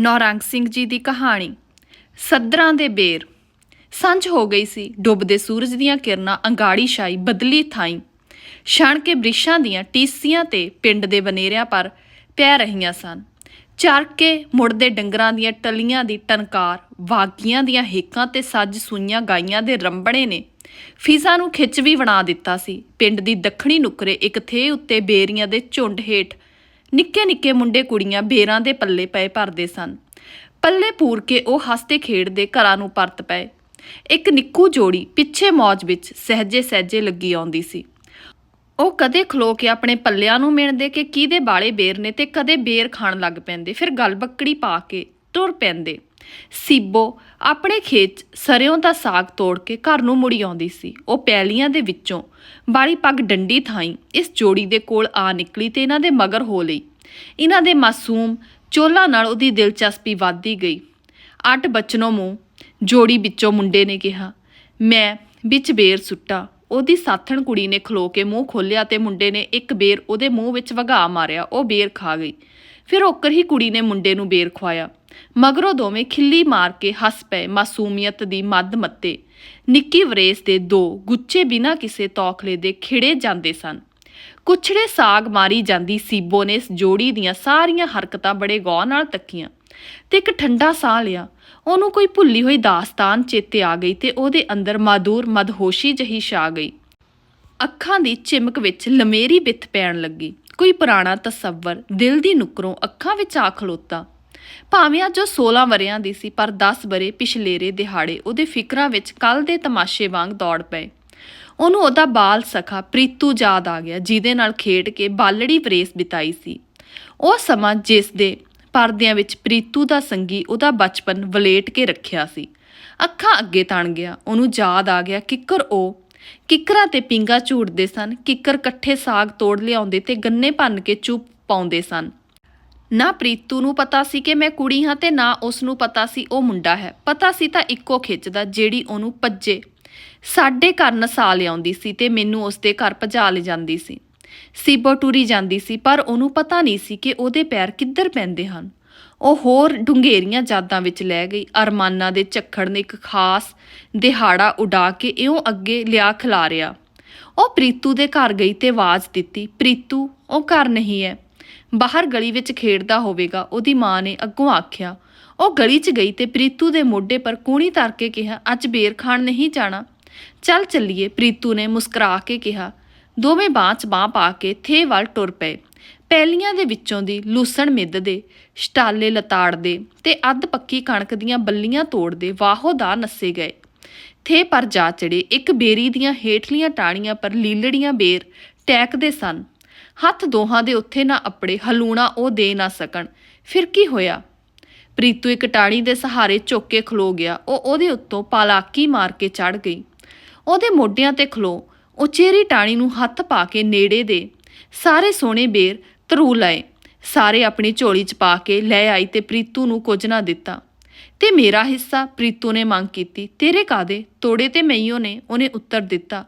ਨੌਰੰਗ ਸਿੰਘ ਜੀ ਦੀ ਕਹਾਣੀ। ਸੱਦਰਾਂ ਦੇ ਬੇਰ। ਸੰਝ ਹੋ ਗਈ ਸੀ, ਡੁੱਬਦੇ ਸੂਰਜ ਦੀਆਂ ਕਿਰਨਾਂ ਅੰਗਾੜੀ ਛਾਈ ਬਦਲੀ ਥਾਈ। ਛਣ ਕੇ ਬ੍ਰਿਸ਼ਾਂ ਦੀਆਂ ਟੀਸੀਆਂ ਤੇ ਪਿੰਡ ਦੇ ਬਨੇਰਿਆਂ ਪਰ ਪੈ ਰਹੀਆਂ ਸਨ। ਚਰ ਕੇ ਮੁੜਦੇ ਡੰਗਰਾਂ ਦੀਆਂ ਟਲੀਆਂ ਦੀ ਟਨਕਾਰ ਵਾਗੀਆਂ ਦੀਆਂ ਹੇਕਾਂ ਤੇ ਸੱਜ ਸੂਈਆਂ ਗਾਈਆਂ ਦੇ ਰੰਬਣੇ ਨੇ ਫੀਸਾਂ ਨੂੰ ਖਿੱਚ ਵੀ ਬਣਾ ਦਿੱਤਾ ਸੀ। ਪਿੰਡ ਦੀ ਦੱਖਣੀ ਨੁਕਰੇ ਇੱਕ ਥੇ ਉੱਤੇ ਬੇਰੀਆਂ ਦੇ ਝੁੰਡ ਹੇਠ ਨਿੱਕੇ ਨਿੱਕੇ ਮੁੰਡੇ ਕੁੜੀਆਂ ਬੇਰਾਂ ਦੇ ਪੱਲੇ ਪਏ ਭਰਦੇ ਸਨ। ਪੱਲੇ ਪੂਰ ਕੇ ਉਹ ਹੱਸਦੇ ਖੇਡਦੇ ਘਰਾਂ ਨੂੰ ਪਰਤ ਪਏ। ਇੱਕ ਨਿੱਕੂ ਜੋੜੀ ਪਿੱਛੇ ਮੌਜ ਵਿੱਚ ਸਹਜੇ ਸਹਜੇ ਲੱਗੀ ਆਉਂਦੀ ਸੀ। ਉਹ ਕਦੇ ਖਲੋ ਕੇ ਆਪਣੇ ਪੱਲਿਆਂ ਨੂੰ ਮਿਣਦੇ ਕਿ ਕਿਹਦੇ ਬਾਲੇ ਬੇਰ ਨੇ ਤੇ ਕਦੇ ਬੇਰ ਖਾਣ ਲੱਗ ਪੈਂਦੇ। ਫਿਰ ਗਲ ਬੱਕੜੀ ਪਾ ਕੇ ਤੁਰ ਪੈਂਦੇ। ਸੀਬੋ ਆਪਣੇ ਖੇਤ 'ਚ ਸਰਿਓਂ ਦਾ ਸਾਗ ਤੋੜ ਕੇ ਘਰ ਨੂੰ ਮੁੜੀ ਆਉਂਦੀ ਸੀ। ਉਹ ਪੈਲੀਆਂ ਦੇ ਵਿੱਚੋਂ ਬਾਲੀ ਪੱਗ ਡੰਡੀ ਥਾਈ ਇਸ ਜੋੜੀ ਦੇ ਕੋਲ ਆ ਨਿਕਲੀ ਤੇ ਇਹਨਾਂ ਦੇ ਮਗਰ ਹੋ ਲਈ। ਇਹਨਾਂ ਦੇ ਮਾਸੂਮ ਚੋਲਾਂ ਨਾਲ ਉਹਦੀ ਦਿਲਚਸਪੀ ਵੱਧਦੀ ਗਈ। ਅੱਡ ਬਚਨੋਂ ਮੂੰਹ ਜੋੜੀ ਵਿੱਚੋਂ ਮੁੰਡੇ ਨੇ ਕਿਹਾ, ਮੈਂ ਵਿੱਚ ਬੇਰ ਸੁੱਟਾ। ਉਹਦੀ ਸਾਥਣ ਕੁੜੀ ਨੇ ਖਲੋ ਕੇ ਮੂੰਹ ਖੋਲ੍ਹਿਆ ਤੇ ਮੁੰਡੇ ਨੇ ਇੱਕ ਬੇਰ ਉਹਦੇ ਮੂੰਹ ਵਿੱਚ ਵਗਾ ਮਾਰਿਆ। ਉਹ ਬੇਰ ਖਾ ਗਈ। ਫਿਰ ਓਕਰ ਹੀ ਕੁੜੀ ਨੇ ਮੁੰਡੇ ਨੂੰ ਬੇਰ ਖਵਾਇਆ ਮਗਰੋਂ ਦੋਵੇਂ ਖਿੱਲੀ ਮਾਰ ਕੇ ਹੱਸ ਪਏ ਮਾਸੂਮੀਅਤ ਦੀ ਮੱਧ ਮੱਤੇ। ਨਿੱਕੀ ਵਰੇਸ ਦੇ ਦੋ ਗੁੱਚੇ ਬਿਨਾਂ ਕਿਸੇ ਤੌਖਲੇ ਦੇ ਖਿੜੇ ਜਾਂਦੇ ਸਨ। ਕੁਛੜੇ ਸਾਗ ਮਾਰੀ ਜਾਂਦੀ ਸੀਬੋ ਨੇ ਇਸ ਜੋੜੀ ਦੀਆਂ ਸਾਰੀਆਂ ਹਰਕਤਾਂ ਬੜੇ ਗੌਰ ਨਾਲ ਤੱਕੀਆਂ ਤੇ ਇੱਕ ਠੰਡਾ ਸਾਹ ਲਿਆ। ਉਹਨੂੰ ਕੋਈ ਭੁੱਲੀ ਹੋਈ ਦਾਸਤਾਨ ਚੇਤੇ ਆ ਗਈ ਤੇ ਉਹਦੇ ਅੰਦਰ ਮਾਦੂਰ ਮਦਹੋਸ਼ੀ ਜਹੀ ਛਾ ਗਈ। ਅੱਖਾਂ ਦੀ ਚਿਮਕ ਵਿੱਚ ਲਮੇਰੀ ਬਿੱਥ ਪੈਣ ਲੱਗੀ। ਕੋਈ ਪੁਰਾਣਾ ਤਸੱਵਰ ਦਿਲ ਦੀ ਨੁਕਰੋਂ ਅੱਖਾਂ ਵਿੱਚ ਆ ਖਲੋਤਾ। ਭਾਵੇਂ ਅੱਜ ਉਹ 16 ਵਰਿਆਂ ਦੀ ਸੀ, ਪਰ 10 ਵਰੇ ਪਿਛਲੇਰੇ ਦਿਹਾੜੇ ਉਹਦੇ ਫਿਕਰਾਂ ਵਿੱਚ ਕੱਲ ਦੇ ਤਮਾਸ਼ੇ ਵਾਂਗ ਦੌੜ ਪਏ। ਉਹਨੂੰ ਉਹਦਾ ਬਾਲ ਸਖਾ ਪ੍ਰੀਤੂ ਯਾਦ ਆ ਗਿਆ, ਜਿਹਦੇ ਨਾਲ ਖੇਡ ਕੇ ਬਾਲੜੀ ਵਰੇਸ ਬਿਤਾਈ ਸੀ। ਉਹ ਸਮਾਂ ਜਿਸ ਦੇ ਪਰਦਿਆਂ ਵਿੱਚ ਪ੍ਰੀਤੂ ਦਾ ਸੰਗੀ ਉਹਦਾ ਬਚਪਨ ਵਲੇਟ ਕੇ ਰੱਖਿਆ ਸੀ। ਅੱਖਾਂ ਅੱਗੇ ਤਣ ਗਿਆ, ਉਹਨੂੰ ਯਾਦ ਆ ਗਿਆ ਕਿੱਕਰ ਉਹ, ਕਿੱਕਰਾਂ ਤੇ ਪਿੰਗਾ ਝੂਟਦੇ ਸਨ, ਕਿੱਕਰ ਇਕੱਠੇ ਸਾਗ ਤੋੜ ਲਿਆਉਂਦੇ ਤੇ ਗੰਨੇ ਭੰਨ ਕੇ ਚੁੱਪ ਪਾਉਂਦੇ ਸਨ। ਨਾ ਪ੍ਰੀਤੂ ਨੂੰ ਪਤਾ ਸੀ ਕਿ ਮੈਂ ਕੁੜੀ ਹਾਂ ਤੇ ਨਾ ਉਸ ਨੂੰ ਪਤਾ ਸੀ ਉਹ ਮੁੰਡਾ ਹੈ। ਪਤਾ ਸੀ ਤਾਂ ਇੱਕੋ ਖਿੱਚਦਾ ਜਿਹੜੀ ਉਹਨੂੰ ਭੱਜੇ। ਸਾਡੇ ਘਰ ਨਸਾ ਲਿਆਉਂਦੀ ਸੀ ਤੇ ਮੈਨੂੰ ਉਸਦੇ ਘਰ ਭਜਾ ਲੈ ਜਾਂਦੀ ਸੀ। ਸੀਬੋ ਟੁਰੀ ਜਾਂਦੀ ਸੀ, ਪਰ ਉਹਨੂੰ ਪਤਾ ਨਹੀਂ ਸੀ ਕਿ ਉਹਦੇ ਪੈਰ ਕਿੱਧਰ ਪੈਂਦੇ ਹਨ। ਉਹ ਹੋਰ ਡੂੰਘੇਰੀਆਂ ਯਾਦਾਂ ਵਿੱਚ ਲੈ ਗਈ। ਅਰਮਾਨਾਂ ਦੇ ਝੱਖੜ ਨੇ ਇੱਕ ਖਾਸ ਦਿਹਾੜਾ ਉਡਾ ਕੇ ਇਉਂ ਅੱਗੇ ਲਿਆ ਖਿਲਾਰਿਆ। ਉਹ ਪ੍ਰੀਤੂ ਦੇ ਘਰ ਗਈ ਤੇ ਆਵਾਜ਼ ਦਿੱਤੀ, ਪ੍ਰੀਤੂ, ਉਹ ਘਰ ਨਹੀਂ ਹੈ। ਬਾਹਰ ਗਲੀ ਵਿੱਚ ਖੇਡਦਾ ਹੋਵੇਗਾ, ਉਹਦੀ ਮਾਂ ਨੇ ਅੱਗੋਂ ਆਖਿਆ, ਉਹ ਗਲੀ 'ਚ ਗਈ ਤੇ ਪ੍ਰੀਤੂ ਦੇ ਮੋਢੇ ਪਰ ਕੂਣੀ ਧਰ ਕੇ ਕਿਹਾ, ਅੱਜ ਬੇਰ ਖਾਣ ਨਹੀਂ ਜਾਣਾ। ਚੱਲ ਚੱਲੀਏ, ਪ੍ਰੀਤੂ ਨੇ ਮੁਸਕਰਾ ਕੇ ਕਿਹਾ। ਦੋਵੇਂ ਬਾਂਹ 'ਚ ਬਾਂਹ ਪਾ ਕੇ ਥੇ ਵੱਲ ਟੁਰ ਪਏ। ਪੈਲੀਆਂ ਦੇ ਵਿੱਚੋਂ ਦੀ ਲੂਸਣ ਮਿੱਧਦੇ, ਸ਼ਟਾਲੇ ਲਤਾੜਦੇ ਤੇ ਅੱਧ ਪੱਕੀ ਕਣਕ ਦੀਆਂ ਬੱਲੀਆਂ ਤੋੜਦੇ ਵਾਹੋ ਦਾ ਨੱਸੇ ਗਏ। ਥੇ ਪਰ ਜਾ ਚੜੇ ਇੱਕ ਬੇਰੀ ਦੀਆਂ ਹੇਠਲੀਆਂ ਟਾਣੀਆਂ ਪਰ ਲੀਲੜੀਆਂ ਬੇਰ ਟੈਕਦੇ ਸਨ। ਹੱਥ ਦੋਹਾਂ ਦੇ ਉੱਥੇ ਨਾ ਅਪੜੇ, ਹਲੂਣਾ ਉਹ ਦੇ ਨਾ ਸਕਣ। ਫਿਰ ਕੀ ਹੋਇਆ? ਪ੍ਰੀਤੂ ਇੱਕ ਟਾਣੀ ਦੇ ਸਹਾਰੇ ਝੁੱਕ ਕੇ ਖਲੋ ਗਿਆ। ਉਹ ਉਹਦੇ ਉੱਤੋਂ ਪਾਲਾਕੀ ਮਾਰ ਕੇ ਚੜ ਗਈ। ਉਹਦੇ ਮੋਢਿਆਂ ਤੇ ਖਲੋ। ਉਚੇਰੀ ਟਾਣੀ ਨੂੰ ਹੱਥ ਪਾ ਕੇ ਨੇੜੇ ਦੇ ਸਾਰੇ ਸੋਹਣੇ ਬੇਰ ਤਰੂ ਲਏ। ਸਾਰੇ ਆਪਣੀ ਝੋਲੀ 'ਚ ਪਾ ਕੇ ਲੈ ਆਈ ਤੇ ਪ੍ਰੀਤੂ ਨੂੰ ਕੁਝ ਨਾ ਦਿੱਤਾ। ਤੇ ਮੇਰਾ ਹਿੱਸਾ ਪ੍ਰੀਤੂ ਨੇ ਮੰਗ ਕੀਤੀ। ਤੇਰੇ ਕਾਦੇ ਤੋੜੇ ਤੇ ਮਈਓ ਨੇ ਉਹਨੇ ਉੱਤਰ ਦਿੱਤਾ,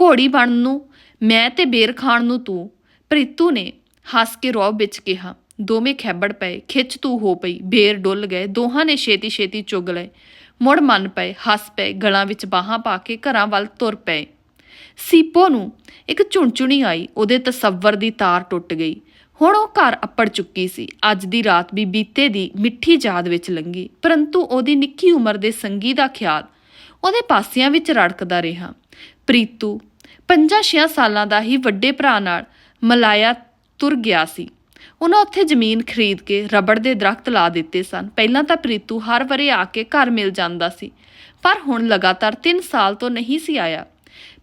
ਘੋੜੀ ਬਣਨ ਨੂੰ, ਮੈਂ ਤੇ ਬੇਰ ਖਾਣ ਨੂੰ ਤੂੰ। ਪ੍ਰੀਤੂ ਨੇ ਹੱਸ ਕੇ ਰੌਬ ਵਿੱਚ ਕਿਹਾ, ਦੋਵੇਂ ਖੈਬੜ ਪਏ, ਖਿੱਚ ਤੂ ਹੋ ਪਈ, ਬੇਰ ਡੁੱਲ ਗਏ, ਦੋਹਾਂ ਨੇ ਛੇਤੀ ਛੇਤੀ ਚੁੱਗ ਲਏ। ਮੁੜ ਮੰਨ ਪਏ, ਹੱਸ ਪਏ, ਗਲਾਂ ਵਿੱਚ ਬਾਹਾਂ ਪਾ ਕੇ ਘਰਾਂ ਵੱਲ ਤੁਰ ਪਏ। ਸੀਪੋ ਨੂੰ ਇੱਕ ਚੁਣਚੁਣੀ ਆਈ, ਉਹਦੇ ਤਸੱਵਰ ਦੀ ਤਾਰ ਟੁੱਟ ਗਈ। ਹੁਣ ਉਹ ਘਰ ਅੱਪੜ ਚੁੱਕੀ ਸੀ। ਅੱਜ ਦੀ ਰਾਤ ਵੀ ਬੀਤੇ ਦੀ ਮਿੱਠੀ ਯਾਦ ਵਿੱਚ ਲੰਗੀ ਪਰੰਤੂ ਉਹਦੀ ਨਿੱਕੀ ਉਮਰ ਦੇ ਸੰਗੀ ਦਾ ਖਿਆਲ ਉਹਦੇ ਪਾਸਿਆਂ ਵਿੱਚ ਰੜਕਦਾ ਰਿਹਾ। ਪ੍ਰੀਤੂ ਪੰਜਾਂ ਛਿਆਂ ਸਾਲਾਂ ਦਾ ਹੀ ਵੱਡੇ ਭਰਾ ਨਾਲ ਮਲਾਇਆ ਤੁਰ ਗਿਆ ਸੀ। ਉਹਨਾਂ ਉੱਥੇ ਜ਼ਮੀਨ ਖਰੀਦ ਕੇ ਰਬੜ ਦੇ ਦਰਖਤ ਲਾ ਦਿੱਤੇ ਸਨ। ਪਹਿਲਾਂ ਤਾਂ ਪ੍ਰੀਤੂ ਹਰ ਵਰੇ ਆ ਕੇ ਘਰ ਮਿਲ ਜਾਂਦਾ ਸੀ, ਪਰ ਹੁਣ ਲਗਾਤਾਰ 3 ਸਾਲ ਤੋਂ ਨਹੀਂ ਸੀ ਆਇਆ।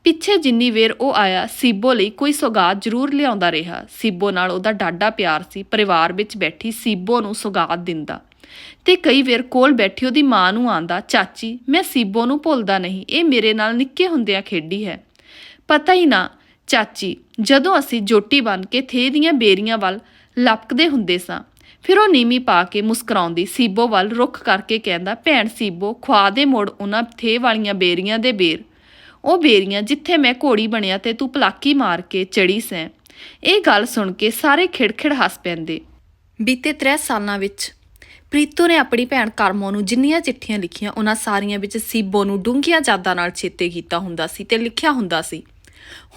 ਪਿੱਛੇ ਜਿੰਨੀ ਵੇਰ ਉਹ ਆਇਆ, ਸੀਬੋ ਲਈ ਕੋਈ ਸੌਗਾਤ ਜ਼ਰੂਰ ਲਿਆਉਂਦਾ ਰਿਹਾ। ਸੀਬੋ ਨਾਲ ਉਹਦਾ ਡਾਡਾ ਪਿਆਰ ਸੀ, ਪਰਿਵਾਰ ਵਿੱਚ ਬੈਠੀ ਸੀਬੋ ਨੂੰ ਸੌਗਾਤ ਦਿੰਦਾ। ਤੇ ਕਈ ਵੇਰ ਕੋਲ ਬੈਠੀ ਉਹਦੀ ਮਾਂ ਨੂੰ ਆਂਦਾ, ਚਾਚੀ, ਮੈਂ ਸੀਬੋ ਨੂੰ ਭੁੱਲਦਾ ਨਹੀਂ, ਇਹ ਮੇਰੇ ਨਾਲ ਨਿੱਕੇ ਹੁੰਦਿਆਂ ਖੇਡੀ ਹੈ। ਪਤਾ ਹੀ ਨਾ ਚਾਚੀ, ਜਦੋਂ ਅਸੀਂ ਜੋਟੀ ਬਣ ਕੇ ਥੇ ਦੀਆਂ ਬੇਰੀਆਂ ਵੱਲ ਲਪਕਦੇ ਹੁੰਦੇ ਸਾਂ, ਫਿਰ ਉਹ ਨੀਮੀ ਪਾ ਕੇ ਮੁਸਕਰਾਉਂਦੀ ਸੀਬੋ ਵੱਲ ਰੁੱਖ ਕਰਕੇ ਕਹਿੰਦਾ, ਭੈਣ ਸੀਬੋ ਖਵਾ ਦੇ ਮੋੜ ਉਹਨਾਂ ਥੇ ਵਾਲੀਆਂ ਬੇਰੀਆਂ ਦੇ ਬੇਰ। ਉਹ ਬੇਰੀਆਂ ਜਿੱਥੇ ਮੈਂ ਘੋੜੀ ਬਣਿਆ ਤੇ ਤੂੰ ਪਲਾਕੀ ਮਾਰ ਕੇ ਚੜੀ ਸੈਂ। ਇਹ ਗੱਲ ਸੁਣ ਕੇ ਸਾਰੇ ਖਿੜਖਿੜ ਹੱਸ ਪੈਂਦੇ। ਬੀਤੇ 3 ਸਾਲਾਂ ਵਿੱਚ ਪ੍ਰੀਤੋ ਨੇ ਆਪਣੀ ਭੈਣ ਕਰਮੋ ਨੂੰ ਜਿੰਨੀਆਂ ਚਿੱਠੀਆਂ ਲਿਖੀਆਂ, ਉਹਨਾਂ ਸਾਰੀਆਂ ਵਿੱਚ ਸੀਬੋ ਨੂੰ ਡੂੰਘੀਆਂ ਯਾਦਾਂ ਨਾਲ ਚੇਤੇ ਕੀਤਾ ਹੁੰਦਾ ਸੀ ਤੇ ਲਿਖਿਆ ਹੁੰਦਾ ਸੀ।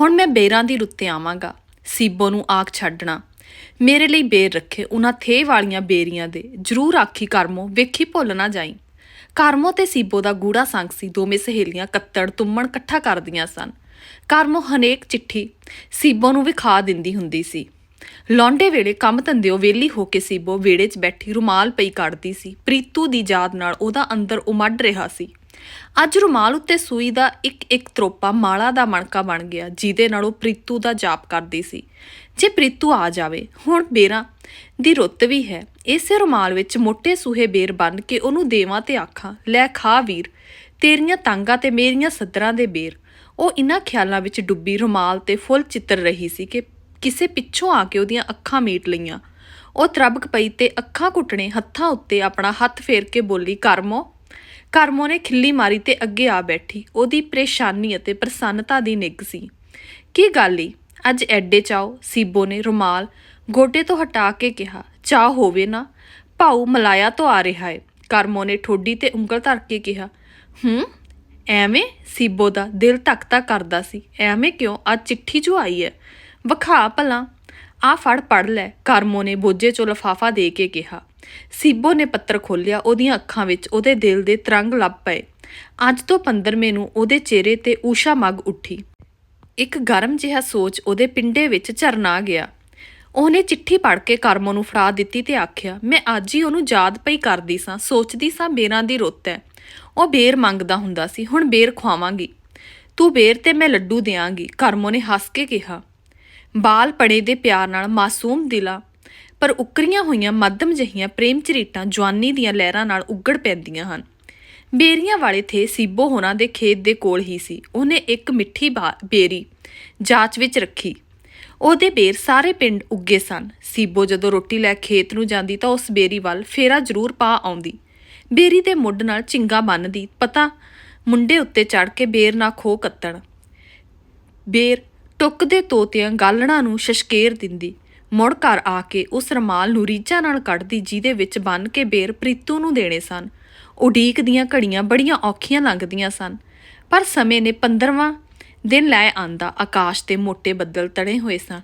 ਹੁਣ ਮੈਂ ਬੇਰਾਂ ਦੀ ਰੁੱਤੇ ਆਵਾਂਗਾ, ਸੀਬੋ ਨੂੰ ਆਖ ਛੱਡਣਾ। ਮੇਰੇ ਲਈ ਬੇਰ ਰੱਖੇ ਉਹਨਾਂ ਥੇ ਵਾਲੀਆਂ ਬੇਰੀਆਂ ਦੇ, ਜ਼ਰੂਰ ਆਖੀ ਕਰਮੋ, ਵੇਖੀ ਭੁੱਲ ਨਾ ਜਾਈ। ਕਰਮੋ ਤੇ ਸੀਬੋ ਦਾ ਗੂੜਾ ਸੰਗ ਸੀ, ਦੋਵੇਂ ਸਹੇਲੀਆਂ ਕੱਤੜ ਤੁੰਮਣ ਇਕੱਠਾ ਕਰਦੀਆਂ ਸਨ। ਕਰਮੋ ਹਨੇਕ ਚਿੱਠੀ ਸੀਬੋ ਨੂੰ ਵਿਖਾ ਦਿੰਦੀ ਹੁੰਦੀ ਸੀ। ਲੌਂਡੇ ਵੇਲੇ ਕੰਮ ਧੰਦਿਓ ਵੇਲੀ ਹੋ ਕੇ ਸੀਬੋ ਵੇੜੇ 'ਚ ਬੈਠੀ ਰੁਮਾਲ ਪਈ ਕੱਢਦੀ ਸੀ। ਪ੍ਰੀਤੂ ਦੀ ਯਾਦ ਨਾਲ ਉਹਦਾ ਅੰਦਰ ਉਮੜ ਰਿਹਾ ਸੀ। ਅੱਜ ਰੁਮਾਲ ਉੱਤੇ ਸੂਈ ਦਾ ਇੱਕ ਇੱਕ ਤਰੋਪਾ ਮਾਲਾ ਦਾ ਮਣਕਾ ਬਣ ਗਿਆ, ਜਿਹਦੇ ਨਾਲ ਉਹ ਪ੍ਰੀਤੂ ਦਾ ਜਾਪ ਕਰਦੀ ਸੀ। ਜੇ ਪ੍ਰੀਤੂ ਆ ਜਾਵੇ, ਹੁਣ ਬੇਰਾਂ ਦੀ ਰੁੱਤ ਵੀ ਹੈ। ਇਸੇ ਰੁਮਾਲ ਵਿੱਚ ਮੋٹے ਸੂਹੇ ਬੇਰ ਬੰਨ ਕੇ ਉਹਨੂੰ ਦੇਵਾਂ ਤੇ ਆਖਾਂ, ਲੈ ਖਾ ਵੀਰ, ਤੇਰੀਆਂ ਤਾਂਗਾ ਤੇ ਮੇਰੀਆਂ ਸੱਦਰਾਂ ਦੇ ਬੇਰ। ਉਹ ਇਨ੍ਹਾਂ ਖਿਆਲਾਂ ਵਿੱਚ ਡੁੱਬੀ ਰੁਮਾਲ ਤੇ ਫੁੱਲ ਚਿੱਤਰ ਰਹੀ ਸੀ ਕਿ ਕਿਸੇ ਪਿੱਛੋਂ ਆ ਕੇ ਉਹਦੀਆਂ ਅੱਖਾਂ ਮੀਟ ਲਈਆਂ। ਉਹ ਤਰਬਕ ਪਈ ਤੇ ਅੱਖਾਂ ਘੁੱਟਣੇ ਹੱਥਾਂ ਉੱਤੇ ਆਪਣਾ ਹੱਥ ਫੇਰ ਕੇ ਬੋਲੀ, ਕਰਮੋ। ਕਰਮੋ ਨੇ ਖਿੱਲੀ ਮਾਰੀ ਤੇ ਅੱਗੇ ਆ ਬੈਠੀ। ਉਹਦੀ ਪਰੇਸ਼ਾਨੀ ਅਤੇ ਪ੍ਰਸੰਨਤਾ ਦੀ ਨਿੱਘ ਸੀ। ਕੀ ਗੱਲ ਈ? ਅੱਜ ਐਡੇ ਚਾਓ ਸੀਬੋ ਨੇ ਰੁਮਾਲ ਗੋਡੇ ਤੋਂ ਹਟਾ ਕੇ ਕਿਹਾ ਚਾਹ ਹੋਵੇ ਨਾ, ਭਾਊ ਮਲਾਇਆ ਤੋਂ ਆ ਰਿਹਾ ਏ। ਕਰਮੋ ਨੇ ਠੋਡੀ ਤੇ ਉਂਗਲ ਧਰ ਕੇ ਕਿਹਾ, ਹੂੰ, ਐਵੇਂ ਸੀਬੋ ਦਾ ਦਿਲ ਧੱਕਤਾ ਕਰਦਾ ਸੀ। ਐਵੇਂ ਕਿਉਂ? ਅੱਜ ਚਿੱਠੀ ਜੋ ਆਈ ਹੈ ਵਿਖਾ ਭਲਾ ਆ ਫੜ ਪੜ ਲੈ। ਕਰਮੋ ਨੇ ਬੋਝੇ ਚੋਂ ਲਫਾਫਾ ਦੇ ਕੇ ਕਿਹਾ ਸੀਬੋ ਨੇ ਪੱਤਰ ਖੋਲ੍ਹਿਆ, ਉਹਦੀਆਂ ਅੱਖਾਂ ਵਿੱਚ ਉਹਦੇ ਦਿਲ ਦੇ ਤਰੰਗ ਲੱਭ ਪਏ। ਅੱਜ ਤੋਂ 15ਵੇਂ ਨੂੰ ਉਹਦੇ ਚਿਹਰੇ ਤੇ ਊਸ਼ਾ ਮੱਗ ਉੱਠੀ। ਇੱਕ ਗਰਮ ਜਿਹਾ ਸੋਚ ਉਹਦੇ ਪਿੰਡੇ ਵਿੱਚ ਝਰਨਾ ਗਿਆ। ਉਹਨੇ ਚਿੱਠੀ ਪੜ੍ਹ ਕੇ ਕਰਮੋ ਨੂੰ ਫੜਾ ਦਿੱਤੀ ਤੇ ਆਖਿਆ, ਮੈਂ ਅੱਜ ਹੀ ਉਹਨੂੰ ਯਾਦ ਪਈ ਕਰਦੀ ਸਾਂ, ਸੋਚਦੀ ਸਾਂ ਬੇਰਾਂ ਦੀ ਰੁੱਤ ਹੈ ਉਹ ਬੇਰ ਮੰਗਦਾ ਹੁੰਦਾ ਸੀ, ਹੁਣ ਬੇਰ ਖਵਾਵਾਂਗੀ ਤੂੰ ਬੇਰ ਤੇ ਮੈਂ ਲੱਡੂ ਦਿਆਂਗੀ। ਕਰਮੋ ਨੇ ਹੱਸ ਕੇ ਕਿਹਾ। ਬਾਲ ਪੜੇ ਦੇ ਪਿਆਰ ਨਾਲ ਮਾਸੂਮ ਦਿਲਾਂ ਪਰ ਉੱਕਰੀਆਂ ਹੋਈਆਂ ਮੱਧਮ ਜਹੀਆਂ ਪ੍ਰੇਮ ਝਰੀਟਾਂ ਜਵਾਨੀ ਦੀਆਂ ਲਹਿਰਾਂ ਨਾਲ ਉੱਗੜ ਪੈਂਦੀਆਂ ਹਨ। ਬੇਰੀਆਂ ਵਾਲੇ ਥੇ ਸੀਬੋ ਹੋਰਾਂ ਦੇ ਖੇਤ ਦੇ ਕੋਲ ਹੀ ਸੀ। ਉਹਨੇ ਇੱਕ ਮਿੱਠੀ ਬਾ- ਬੇਰੀ ਜਾਂਚ ਵਿੱਚ ਰੱਖੀ। ਉਹਦੇ ਬੇਰ ਸਾਰੇ ਪਿੰਡ ਉੱਗੇ ਸਨ। ਸੀਬੋ ਜਦੋਂ ਰੋਟੀ ਲੈ ਖੇਤ ਨੂੰ ਜਾਂਦੀ ਤਾਂ ਉਸ ਬੇਰੀ ਵੱਲ ਫੇਰਾ ਜ਼ਰੂਰ ਪਾ ਆਉਂਦੀ। ਬੇਰੀ ਦੇ ਮੁੱਢ ਨਾਲ ਚਿੰਗਾ ਬੰਨਦੀ, ਪਤਾ, ਮੁੰਡੇ ਉੱਤੇ ਚੜ ਕੇ ਬੇਰ ਨਾ ਖੋ ਕੱਤਣ। ਬੇਰ ਟੁੱਕਦੇ ਤੋਤਿਆਂ ਗਾਲਣਾ ਨੂੰ ਸ਼ਸ਼ਕੇਰ ਦਿੰਦੀ। ਮੁੜ ਘਰ ਆ ਕੇ ਉਸ ਰਮਾਲ ਨੂੰ ਰੀਝਾਂ ਨਾਲ ਕੱਢਦੀ, ਜਿਹਦੇ ਵਿੱਚ ਬੰਨ ਕੇ ਬੇਰ ਪ੍ਰੀਤੂ ਨੂੰ ਦੇਣੇ ਸਨ। ਉਡੀਕ ਦੀਆਂ ਘੜੀਆਂ ਬੜੀਆਂ ਔਖੀਆਂ ਲੰਘਦੀਆਂ ਸਨ। ਪਰ ਸਮੇਂ ਨੇ 15ਵਾਂ ਦਿਨ ਲੈ ਆਂਦਾ, ਆਕਾਸ਼ ਤੇ ਮੋٹے ਬੱਦਲ ਤੜੇ ਹੋਏ ਸਨ।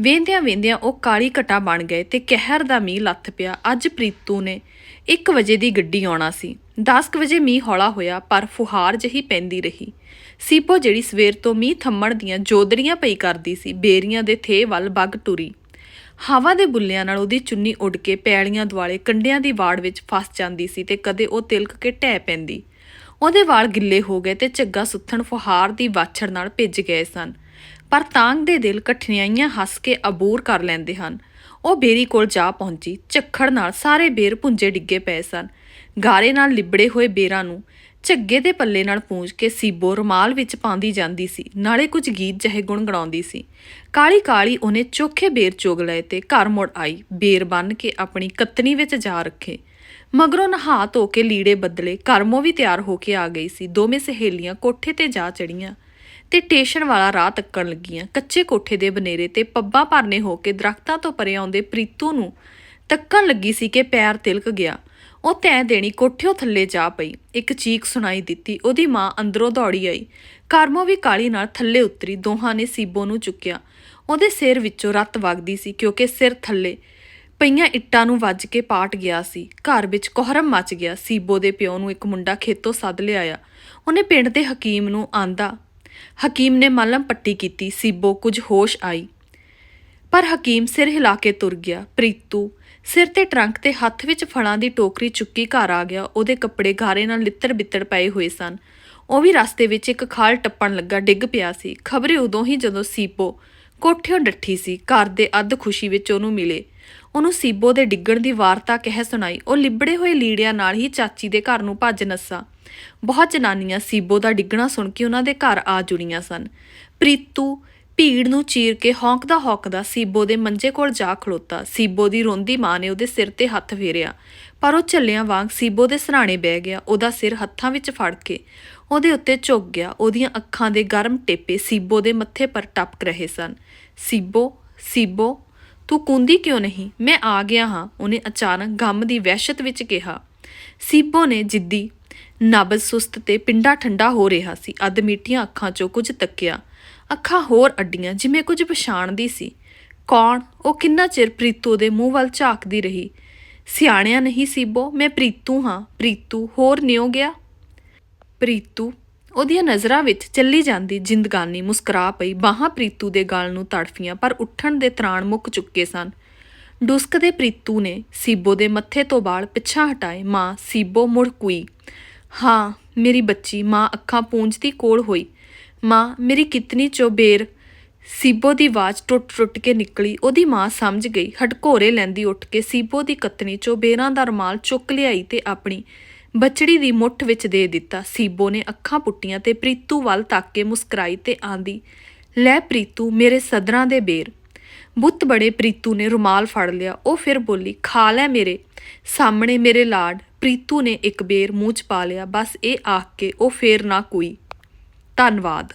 ਵੇਂਦਿਆਂ ਵੇਂਦਿਆਂ ਉਹ ਕਾਲੀ ਘਟਾ ਬਣ ਗਏ ਤੇ ਕਹਿਰ ਦਾ ਮੀਂਹ ਲੱਥ ਪਿਆ। ਅੱਜ ਪ੍ਰੀਤੂ ਨੇ 1 ਵਜੇ ਦੀ ਗੱਡੀ ਆਉਣਾ ਸੀ। 10 ਵਜੇ ਮੀਂਹ ਹੌਲਾ ਹੋਇਆ, ਪਰ ਫੁਹਾਰ ਜਹੀ ਪੈਂਦੀ ਰਹੀ। ਸੀਪੋ ਜਿਹੜੀ ਸਵੇਰ ਤੋਂ ਮੀਂਹ ਥੰਮਣ ਦੀਆਂ ਜੋਦੜੀਆਂ ਪਈ ਕਰਦੀ ਸੀ, ਬੇਰੀਆਂ ਦੇ ਥੇ ਵੱਲ ਬੱਗ ਟੁਰੀ। ਹਵਾ ਦੇ ਬੁੱਲਿਆਂ ਨਾਲ ਉਹਦੀ ਚੁੰਨੀ ਉੱਡ ਕੇ ਪੈਲੀਆਂ ਦੁਆਲੇ ਕੰਡਿਆਂ ਦੀ ਵਾੜ ਵਿੱਚ ਫਸ ਜਾਂਦੀ ਸੀ ਤੇ ਕਦੇ ਉਹ ਤਿਲਕ ਕੇ ਢਹਿ ਪੈਂਦੀ। ਉਹਦੇ ਵਾਲ ਗਿੱਲੇ ਹੋ ਗਏ ਤੇ ਝੱਗਾ ਸੁੱਥਣ ਫੁਹਾਰ ਦੀ ਵਾਛੜ ਨਾਲ ਭਿੱਜ ਗਏ ਸਨ। ਪਰ ਤਾਂਗ ਦੇ ਦਿਲ ਕਠਿਨਾਈਆਂ ਹੱਸ ਕੇ ਅਬੂਰ ਕਰ ਲੈਂਦੇ ਹਨ। ਉਹ ਬੇਰੀ ਕੋਲ ਜਾ ਪਹੁੰਚੀ, ਝੱਖੜ ਨਾਲ ਸਾਰੇ ਬੇਰ ਪੁੰਜੇ ਡਿੱਗੇ ਪਏ ਸਨ। ਗਾਰੇ ਨਾਲ ਲਿਬੜੇ ਹੋਏ ਬੇਰਾਂ ਨੂੰ ਝੱਗੇ ਦੇ ਪੱਲੇ ਨਾਲ ਪੂੰਝ ਕੇ ਸੀਬੋ ਰੁਮਾਲ ਵਿੱਚ ਪਾਉਂਦੀ ਜਾਂਦੀ ਸੀ, ਨਾਲੇ ਕੁਝ ਗੀਤ ਜਿਹੇ ਗੁਣਗੁਣਾਉਂਦੀ ਸੀ। ਕਾਲੀ ਕਾਲੀ ਉਹਨੇ ਚੋਖੇ ਬੇਰ ਚੁਗ ਲਏ ਤੇ ਘਰ ਮੁੜ ਆਈ, ਬੇਰ ਬੰਨ ਕੇ ਆਪਣੀ ਕਤਨੀ ਵਿੱਚ ਜਾ ਰੱਖੇ। ਮਗਰੋਂ ਨਹਾ ਧੋ ਕੇ ਲੀੜੇ ਬਦਲੇ ਕਰਮੋ ਵੀ ਤਿਆਰ ਹੋ ਕੇ ਆ ਗਈ ਸੀ, ਦੋਵੇਂ ਸਹੇਲੀਆਂ ਕੋਠੇ ਤੇ ਜਾ ਚੜੀਆਂ ਤੇ ਟੇਸ਼ਨ ਵਾਲਾ ਰਾਹ ਤੱਕਣ ਲੱਗੀਆਂ। ਕੱਚੇ ਕੋਠੇ ਦੇ ਬਨੇਰੇ ਤੇ ਪੱਬਾਂ ਭਰਨੇ ਹੋ ਕੇ ਦਰਖਤਾਂ ਤੋਂ ਪਰੇ ਆਉਂਦੇ ਪ੍ਰੀਤੂ ਨੂੰ ਤੱਕਣ ਲੱਗੀ ਸੀ ਕਿ ਪੈਰ ਤਿਲਕ ਗਿਆ। ਉਹ ਤੈ ਦੇਣੀ ਕੋਠਿਓ ਥੱਲੇ ਜਾ ਪਈ। ਇੱਕ ਚੀਕ ਸੁਣਾਈ ਦਿੱਤੀ। ਉਹਦੀ ਮਾਂ ਅੰਦਰੋਂ ਦੌੜੀ ਆਈ। ਕਰਮੋ ਵੀ ਕਾਲੀ ਨਾਲ ਥੱਲੇ ਉਤਰੀ। ਦੋਹਾਂ ਨੇ ਸੀਬੋ ਨੂੰ ਚੁੱਕਿਆ। ਉਹਦੇ ਸਿਰ ਵਿੱਚੋਂ ਰੱਤ ਵਗਦੀ ਸੀ, ਕਿਉਂਕਿ ਸਿਰ ਥੱਲੇ ਪਈਆਂ ਇੱਟਾਂ ਨੂੰ ਵੱਜ ਕੇ ਪਾਟ ਗਿਆ ਸੀ। ਘਰ ਵਿੱਚ ਕੋਹਰਮ ਮਚ ਗਿਆ। ਸੀਬੋ ਦੇ ਪਿਓ ਨੂੰ ਇੱਕ ਮੁੰਡਾ ਖੇਤੋਂ ਸੱਦ ਲਿਆਇਆ। ਉਹਨੇ ਪਿੰਡ ਦੇ ਹਕੀਮ ਨੂੰ ਆਂਦਾ। ਹਕੀਮ ਨੇ ਮਲਮ ਪੱਟੀ ਕੀਤੀ। ਸੀਬੋ ਕੁਝ ਹੋਸ਼ ਆਈ। ਪਰ ਹਕੀਮ ਸਿਰ ਹਿਲਾ ਕੇ ਤੁਰ ਗਿਆ। ਪ੍ਰੀਤੂ ਸਿਰ ਤੇ ਟਰੰਕ ਤੇ ਹੱਥ ਵਿੱਚ ਫਲਾਂ ਦੀ ਟੋਕਰੀ ਚੁੱਕੀ ਘਰ ਆ ਗਿਆ। ਉਹਦੇ ਕੱਪੜੇ ਗਾਰੇ ਨਾਲ ਲਿੱਤਰ ਬਿੱਤਰ ਪਏ ਹੋਏ ਸਨ। ਉਹ ਵੀ ਰਸਤੇ ਵਿੱਚ ਇੱਕ ਖਾਲ ਟੱਪਣ ਲੱਗਾ, ਡਿੱਗ ਪਿਆ ਸੀ। ਖਬਰੇ ਉਦੋਂ ਹੀ ਜਦੋਂ ਸੀਪੋ ਕੋਠਿਓਂ ਡੱਠੀ ਸੀ, ਘਰ ਦੇ ਅੱਧ ਖੁਸ਼ੀ ਵਿੱਚ ਉਹਨੂੰ ਮਿਲੇ। ਉਹਨੂੰ ਸੀਬੋ ਦੇ ਡਿੱਗਣ ਦੀ ਵਾਰਤਾ ਕਹਿ ਸੁਣਾਈ। ਉਹ ਲਿਬੜੇ ਹੋਏ ਲੀੜਿਆਂ ਨਾਲ ਹੀ ਚਾਚੀ ਦੇ ਘਰ ਨੂੰ ਭੱਜ ਨੱਸਾ। ਬਹੁਤ ਜਨਾਨੀਆਂ ਸੀਬੋ ਦਾ ਡਿੱਗਣਾ ਸੁਣ ਕੇ ਉਹਨਾਂ ਦੇ ਘਰ ਆ ਜੁੜੀਆਂ ਸਨ। ਪ੍ਰੀਤੂ ਭੀੜ ਨੂੰ ਚੀਰ ਕੇ ਹੌਂਕਦਾ ਹੌਂਕਦਾ ਸੀਬੋ ਦੇ ਮੰਜੇ ਕੋਲ ਜਾ ਖਲੋਤਾ। ਸੀਬੋ ਦੀ ਰੋਂਦੀ ਮਾਂ ਨੇ ਉਹਦੇ ਸਿਰ ਤੇ ਹੱਥ ਫੇਰਿਆ। ਪਰ ਉਹ ਝੱਲਿਆਂ ਵਾਂਗ ਸੀਬੋ ਦੇ ਸਰਾਣੇ ਬਹਿ ਗਿਆ, ਉਹਦਾ ਸਿਰ ਹੱਥਾਂ ਵਿੱਚ ਫੜ ਕੇ। ਉਹਦੇ ਉੱਤੇ ਝੁੱਕ ਗਿਆ। ਉਹਦੀਆਂ ਅੱਖਾਂ ਦੇ ਗਰਮ ਟੇਪੇ ਸੀਬੋ ਦੇ ਮੱਥੇ ਪਰ ਟਪਕ ਰਹੇ ਸਨ। ਸੀਬੋ ਸੀਬੋ, ਤੂੰ ਕੁੰਦੀ ਕਿਉਂ ਨਹੀਂ? ਮੈਂ ਆ ਗਿਆ ਹਾਂ, ਉਹਨੇ ਅਚਾਨਕ ਗਮ ਦੀ ਵਹਿਸ਼ਤ ਵਿੱਚ ਕਿਹਾ। ਸੀਬੋ ਨੇ ਜਿੱਦੀ ਨਬਜ਼ ਸੁਸਤ ਤੇ ਪਿੰਡਾ ਠੰਡਾ ਹੋ ਰਿਹਾ ਸੀ। ਅੱਧ ਮੀਟੀਆਂ ਅੱਖਾਂ 'ਚੋਂ ਕੁਝ ਤੱਕਿਆ। ਅੱਖਾਂ ਹੋਰ ਅੱਡੀਆਂ, ਜਿਵੇਂ ਕੁਝ ਪਛਾਣਦੀ ਸੀ। ਕੌਣ? ਉਹ ਕਿੰਨਾ ਚਿਰ ਪ੍ਰੀਤੂ ਦੇ ਮੂੰਹ ਵੱਲ ਝਾਕਦੀ ਰਹੀ? ਸਿਆਣਿਆ ਨਹੀਂ ਸੀਬੋ ਮੈਂ ਪ੍ਰੀਤੂ ਹਾਂ। ਪ੍ਰੀਤੂ, ਹੋਰ ਨਿਉ ਗਿਆ? ਪ੍ਰੀਤੂ, ਉਹਦੀਆਂ ਨਜ਼ਰਾਂ ਵਿੱਚ ਚੱਲੀ ਜਾਂਦੀ ਜ਼ਿੰਦਗਾਨੀ ਮੁਸਕਰਾ ਪਈ। ਬਾਹਾਂ ਪ੍ਰੀਤੂ ਦੇ ਗਲ ਨੂੰ ਤੜਫੀਆਂ, ਪਰ ਉੱਠਣ ਦੇ ਤਰਾਣ ਮੁੱਕ ਚੁੱਕੇ ਸਨ। ਡੁਸਕਦੇ ਪ੍ਰੀਤੂ ਨੇ ਸੀਬੋ ਦੇ ਮੱਥੇ ਤੋਂ ਵਾਲ ਪਿੱਛਾ ਹਟਾਏ। ਮਾਂ, ਸੀਬੋ ਮੁੜ ਕੁਈ? ਹਾਂ, ਮੇਰੀ ਬੱਚੀ, ਮਾਂ ਅੱਖਾਂ ਪੂੰਝਦੀ ਕੋਲ ਹੋਈ। ਮਾਂ, ਮੇਰੀ ਕਿਤਨੀ ਚੋਬੇਰ। ਸੀਬੋ ਦੀ ਆਵਾਜ਼ ਟੁੱਟ-ਟੁੱਟ ਕੇ ਨਿਕਲੀ। ਉਹਦੀ ਮਾਂ ਸਮਝ ਗਈ। ਹਟਕੋਰੇ ਲੈਂਦੀ ਉੱਠ ਕੇ ਸੀਬੋ ਦੀ ਕਤਨੀ ਚੋਂ ਬੇਰਾਂ ਦਾ ਰਮਾਲ ਚੁੱਕ ਲਿਆਈ ਤੇ ਆਪਣੀ ਬਚੜੀ ਦੀ ਮੁੱਠ ਵਿੱਚ ਦੇ ਦਿੱਤਾ। ਸੀਬੋ ਨੇ ਅੱਖਾਂ ਪੁੱਟੀਆਂ ਤੇ ਪ੍ਰੀਤੂ ਵੱਲ ਤੱਕ ਕੇ ਮੁਸਕਰਾਈ ਤੇ ਆਂਦੀ, ਲੈ ਪ੍ਰੀਤੂ, ਮੇਰੇ ਸਦਰਾਂ ਦੇ ਬੇਰ। ਬੁੱਤ ਬੜੇ ਪ੍ਰੀਤੂ ਨੇ ਰੁਮਾਲ ਫੜ ਲਿਆ। ਉਹ ਫਿਰ ਬੋਲੀ, ਖਾ ਲੈ ਮੇਰੇ। ਸਾਹਮਣੇ ਮੇਰੇ ਲਾਡ। ਪ੍ਰੀਤੂ ਨੇ ਇੱਕ ਬੇਰ ਮੂੰਹ 'ਚ ਪਾ ਲਿਆ। ਬਸ ਇਹ ਆਖ ਕੇ ਉਹ ਫੇਰ ਨਾ ਕੋਈ। ਧੰਨਵਾਦ।